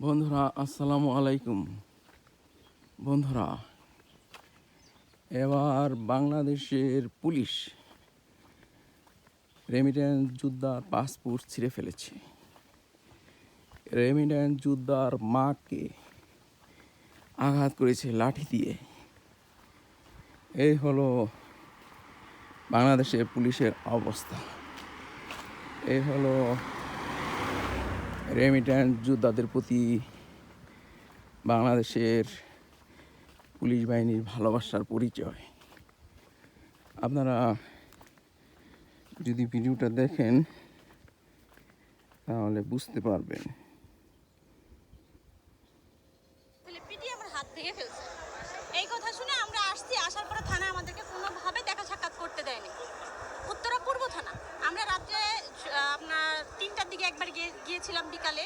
বন্ধুরা, আসসালামু আলাইকুম। বন্ধুরা, এবার বাংলাদেশের পুলিশ রেমিটেন্স যোদ্ধার পাসপোর্ট ছিঁড়ে ফেলেছে। রেমিটেন্স যোদ্ধার মাকে আঘাত করেছে লাঠি দিয়ে। এই হলো বাংলাদেশের পুলিশের অবস্থা। এই হলো রেমিট্যান্স যোদ্ধাদের প্রতি বাংলাদেশের পুলিশ বাহিনীর ভালোবাসার পরিচয়। আপনারা যদি ভিডিওটা দেখেন, তাহলে বুঝতে পারবেন। এই কথা শুনে আমরা আসছি, আসার পরে আমাদেরকে কোনোভাবে দেখা সাক্ষাৎ করতে দেয়নি। পূর্ব থানা। আমরা রাত্রে আপনার তিনটার দিকে একবার গিয়ে, গিয়েছিলাম বিকালে।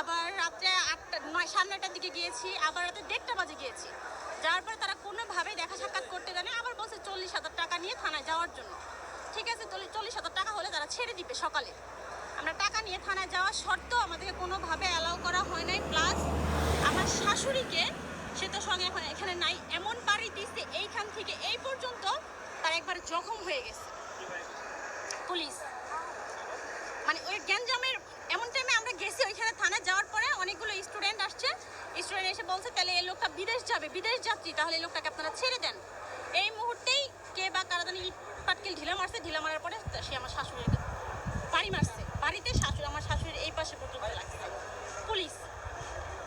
আবার রাত্রে আটটা, নয়, সাড়ে নয়টার দিকে গিয়েছি, আবার রাতে দেড়টা বাজে গিয়েছি। যাওয়ার পরে তারা কোনোভাবেই দেখা সাক্ষাৎ করতে দেয়নি, আবার বলছে চল্লিশ হাজার টাকা নিয়ে থানায় যাওয়ার জন্য। ঠিক আছে চল্লিশ চল্লিশ হাজার টাকা হলে তারা ছেড়ে দিবে সকালে। আমরা টাকা নিয়ে থানায় যাওয়ার শর্ত আমাদেরকে কোনোভাবে অ্যালাউ করা হয় নাই। প্লাস আমার শাশুড়িকে সে তো সঙ্গে এখন এখানে নাই, এমন বাড়ি দিচ্ছে এইখান থেকে এই পর্যন্ত তার একবারে জখম হয়ে গেছে। পুলিশ মানে ওই গ্যাঞ্জামের, এমন টাইমে আমরা গেছি, ওইখানে থানায় যাওয়ার পরে অনেকগুলো স্টুডেন্ট আসছে। স্টুডেন্ট এসে বলছে, তাহলে এই লোকটা বিদেশ যাবে, বিদেশ যাত্রী, তাহলে এই লোকটাকে আপনারা ছেড়ে দেন। এই মুহূর্তেই কে বা কারা জানি পাটকেল ঢিলা মারছে, ঢিলা মারার পরে সে আমার শাশুড়িকে বাড়ি মারছে। বাড়িতে শাশুড়ি, আমার শাশুড়ির এই পাশে পর্যন্ত লাগছে। পুলিশ।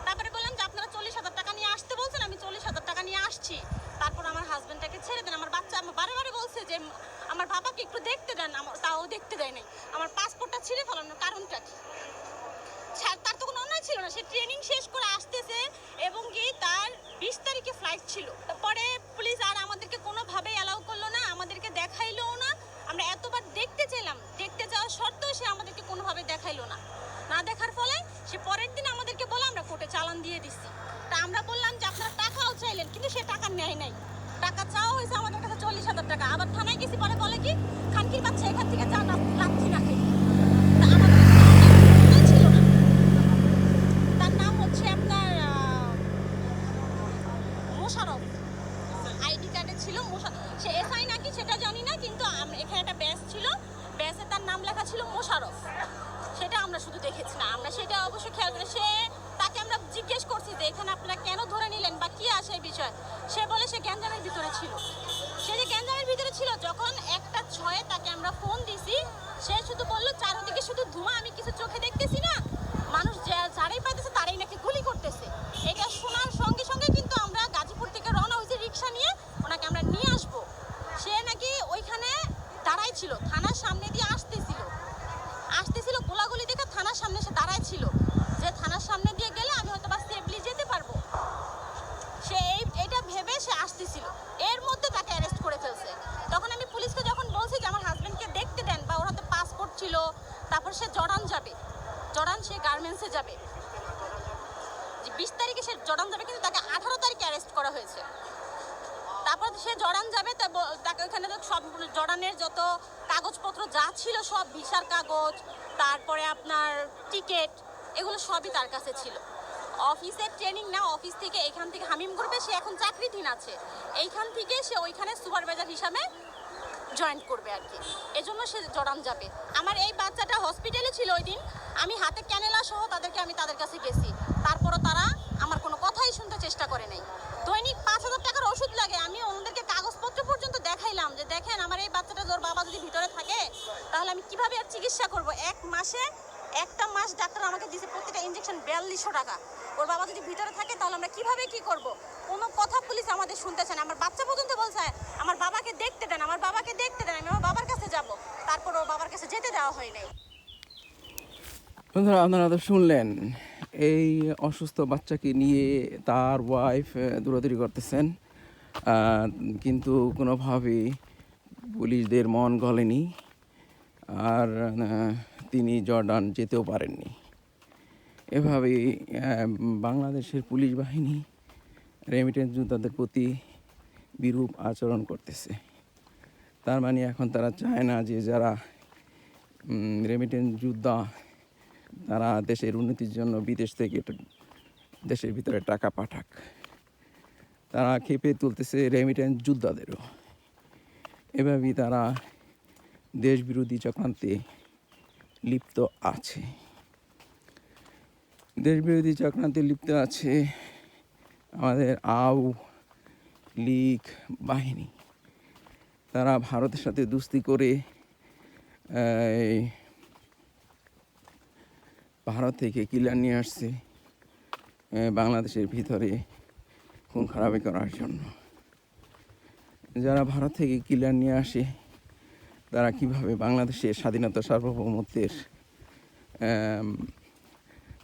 তারপরে বললাম যে, আপনারা চল্লিশ হাজার টাকা নিয়ে আসতে বলছেন, আমি চল্লিশ হাজার টাকা নিয়ে আসছি। তারপর আমার হাজবেন্ডটাকে ছেড়ে দেন, আমার বারে বারে বলছে যে, আমার বাবাকে একটু দেখতে দেন আমার তাও দেখতে দেয় নাই। আমার পাসপোর্টটা ছিঁড়ে ফেলানোর কারণটা কি? তার তো কোনো অন্যায় ছিল না। সে ট্রেনিং শেষ করে আসতেছে এবং গিয়ে তার বিশ তারিখে ফ্লাইট ছিল। তারপরে পুলিশ আর আমাদেরকে কোনোভাবেই অ্যালাউ করল না আমাদেরকে দেখাইলো না আমরা এতবার দেখতে চাইলাম দেখতে যাওয়া সত্ত্বেও সে আমাদেরকে কোনোভাবে দেখাইলো না না দেখার ফলে সে পরের দিন আমাদেরকে বলে আমরা কোর্টে চালান দিয়ে দিচ্ছি তা আমরা বললাম যে আপনারা টাকাও চাইলেন কিন্তু সে টাকা নেয় নাই টাকা চাওয়া হয়েছে আমাদের কাছে চল্লিশ হাজার টাকা আবার থানায় গেছি, পরে বলে কি, খানকির বাচ্চা এখান থেকে যা না লাচ্ছি না খেয়ে। ছিল না। তার নাম হচ্ছে আপনার মোশারফ আইডি কার্ডে ছিল মোশা- সে এসআই নাকি সেটা জানি না, কিন্তু এখানে একটা ব্যাস ছিল। ব্যাসে তার নাম লেখা ছিল মোশারফ সেটা আমরা শুধু দেখেছি না, আমরা সেটা অবশ্যই খেয়াল করে। সে তাকে আমরা জিজ্ঞেস করছি যে এখানে আপনারা কেন ধরে নিলেন বা কি আসে এই বিষয়? সে বলে সে গ্যাঞ্জামের ভিতরে ছিল। সে যে গ্যাঞ্জামের ভিতরে ছিল, যখন একটা ছয়ে তাকে আমরা ফোন দিছি, সে শুধু বলল, চারদিকে শুধু ধোঁয়া, আমি কিছু চোখে দেখতেছি না। মানুষ যারাই পাইতেছে তারাই নাকি গুলি করতেছে। এটা শোনার সঙ্গে সঙ্গে কিন্তু আমরা গাজীপুর থেকে রওনা হয়েছি রিক্সা নিয়ে, ওনাকে আমরা নিয়ে আসব। সে নাকি ওইখানে দাঁড়াই ছিল, থানার সামনে দিয়ে আসতেছিল। আসতেছিল গোলাগুলি দেখে থানার সামনে সে দাঁড়ায় ছিল। যে থানার সামনে দিয়ে গেলে আমি হয়তো বা সেফলি যেতে পারব। সে এই, এটা ভেবে সে আসতেছিল এর মধ্যে তাকে অ্যারেস্ট করে ফেলছে তখন আমি পুলিশকে যখন বলছি যে আমার হাজবেন্ডকে দেখতে দেন বা ওর হাতে পাসপোর্ট ছিল তারপর সে জর্ডান যাবে। জর্ডান সে গার্মেন্টসে যাবে। বিশ তারিখে সে জর্ডান যাবে, কিন্তু তাকে আঠারো তারিখে অ্যারেস্ট করা হয়েছে। তারপর সে জর্ডান যাবে তাকে ওখানে তো সব জর্ডানের যত কাগজপত্র যা ছিল সব ভিসার কাগজ, তারপরে আপনার টিকিট এগুলো সবই তার কাছে ছিল। অফিসের ট্রেনিং না, অফিস থেকে এখান থেকে হামিম গ্রুপে সে এখন চাকরিধীন আছে। এইখান থেকে সে ওইখানে সুপারভাইজার হিসাবে জয়েন করবে আর কি। এজন্য সে জড়ান যাবে। আমার এই বাচ্চাটা হসপিটালে ছিল ওই দিন। আমি হাতে ক্যানেলা সহ তাদেরকে আমি তাদের কাছে গেছি। তারপরও তারা আমার কোনো কথাই শুনতে চেষ্টা করে নাই। দৈনিক পাঁচ হাজার টাকার ওষুধ লাগে। আমি ওনাদেরকে কাগজপত্র পর্যন্ত দেখাইলাম যে, দেখেন, আমার এই বাচ্চাটা ওর বাবা যদি ভিতরে থাকে, তাহলে আমি কীভাবে আর চিকিৎসা করব? এক মাসে একটা মাস ডাক্তার আমাকে দিয়েছে প্রত্যেকটা ইঞ্জেকশন বিয়াল্লিশশো টাকা। ওর বাবা যদি ভিতরে থাকে, তাহলে আমরা কীভাবে কি করব? কোনো কথা পুলিশ আমাদের শুনতেছে না। আমার বাচ্চা পর্যন্ত বলছে, আমার বাবাকে দেখতে দেন, আমার বাবাকে দেখতে দেন, আমি আমার বাবার কাছে যাব। তারপর ওর বাবার কাছে যেতে দেওয়া হয় নাই। বন্ধুরা, আপনারা তো শুনলেন, এই অসুস্থ বাচ্চাকে নিয়ে তার ওয়াইফ দৌড়াদৌড়ি করতেছেন। কিন্তু কোনোভাবেই পুলিশদের মন গলেনি। আর তিনি জর্ডান যেতেও পারেননি। এভাবেই বাংলাদেশের পুলিশ বাহিনী রেমিটেন্স যোদ্ধাদের প্রতি বিরূপ আচরণ করতেছে। তার মানে এখন তারা চায় না যে যারা রেমিটেন্স যোদ্ধা, তারা দেশের উন্নতির জন্য বিদেশ থেকে দেশের ভিতরে টাকা পাঠাক। তারা খেপে তুলতেছে রেমিটেন্স যোদ্ধাদেরও। এভাবেই তারা দেশ বিরোধী চক্রান্তে লিপ্ত আছে। দেশ বিরোধী চক্রান্তে লিপ্ত আছে আমাদের আউ লীগ বাহিনী। তারা ভারতের সাথে দুস্তি করে ভারত থেকে কিলার নিয়ে আসছে বাংলাদেশের ভিতরে খুন খারাপি করার জন্য। যারা ভারত থেকে কিলার নিয়ে আসে তারা কীভাবে বাংলাদেশের স্বাধীনতা সার্বভৌমত্বের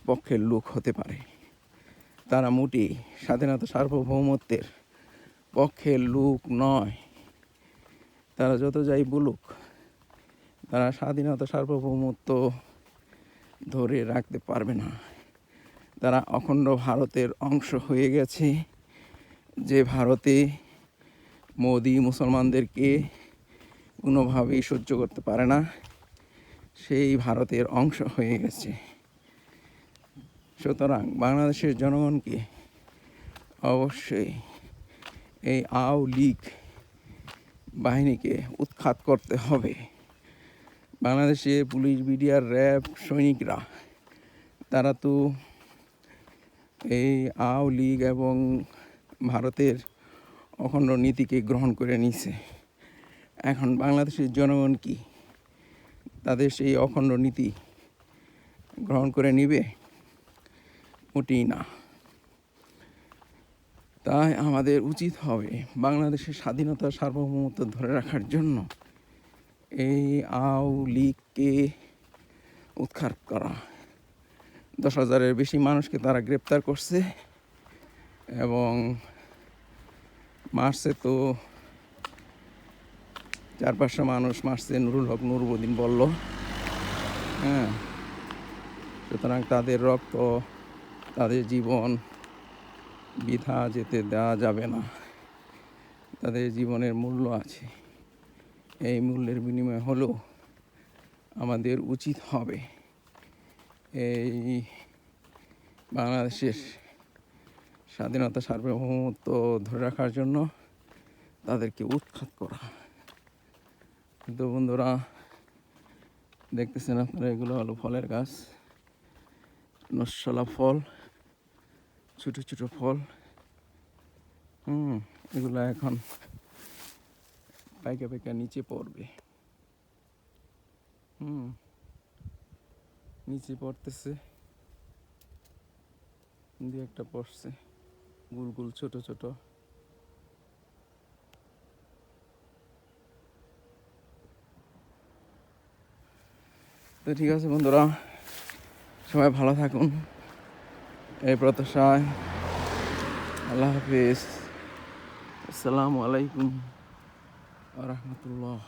পক্ষের লোক হতে পারে? তারা মোটেই স্বাধীনতা সার্বভৌমত্বের পক্ষের লোক নয়। তারা যত যাই বলুক, তারা স্বাধীনতা সার্বভৌমত্ব ধরে রাখতে পারবে না। তারা অখণ্ড ভারতের অংশ হয়ে গেছে। যে ভারতে মোদি মুসলমানদেরকে কোনোভাবেই সহ্য করতে পারে না। সেই ভারতের অংশ হয়ে গেছে। সুতরাং বাংলাদেশের জনগণকে অবশ্যই এই আও লীগ বাহিনীকে উৎখাত করতে হবে। বাংলাদেশে পুলিশ বিডিআর র্যাব, সৈনিকরা, তারা তো এই আও লীগ এবং ভারতের অখণ্ড নীতিকে গ্রহণ করে নিছে এখন বাংলাদেশের জনগণ কি? তাদের সেই অখণ্ড নীতি গ্রহণ করে নিবে? মোটেই না। তাই আমাদের উচিত হবে বাংলাদেশের স্বাধীনতা সার্বভৌমত্ব ধরে রাখার জন্য এই আও লীগকে উৎখাত করা। দশ হাজারের বেশি মানুষকে তারা গ্রেপ্তার করছে এবং মার্চে তো চার পাঁচশো মানুষ মার্চে নুরুল হক নুরুদ্দিন বলল হ্যাঁ সুতরাং তাদের রক্ত, তাদের জীবন বৃথা যেতে দেওয়া যাবে না। তাদের জীবনের মূল্য আছে। এই মূল্যের বিনিময় হলো আমাদের উচিত হবে। এই বাংলাদেশের স্বাধীনতা সার্বভৌমত্ব ধরে রাখার জন্য তাদেরকে উৎখাত করা। কিন্তু বন্ধুরা, দেখতেছেন আপনারা, এগুলো হলো ফলের গাছ। নসলা ফল, ছোট ছোট ফল। হুম, এগুলো এখন পাইকা পাইকা নিচে পড়বে। হুম, নিচে পড়তেছে। দু একটা পড়ছে গুল গুল ছোট ছোট। তো ঠিক আছে বন্ধুরা সবাই ভালো থাকুন। এই প্রত্যাশায় আল্লাহ হাফিজ। আসসালামু আলাইকুম রহমতুল্লাহ।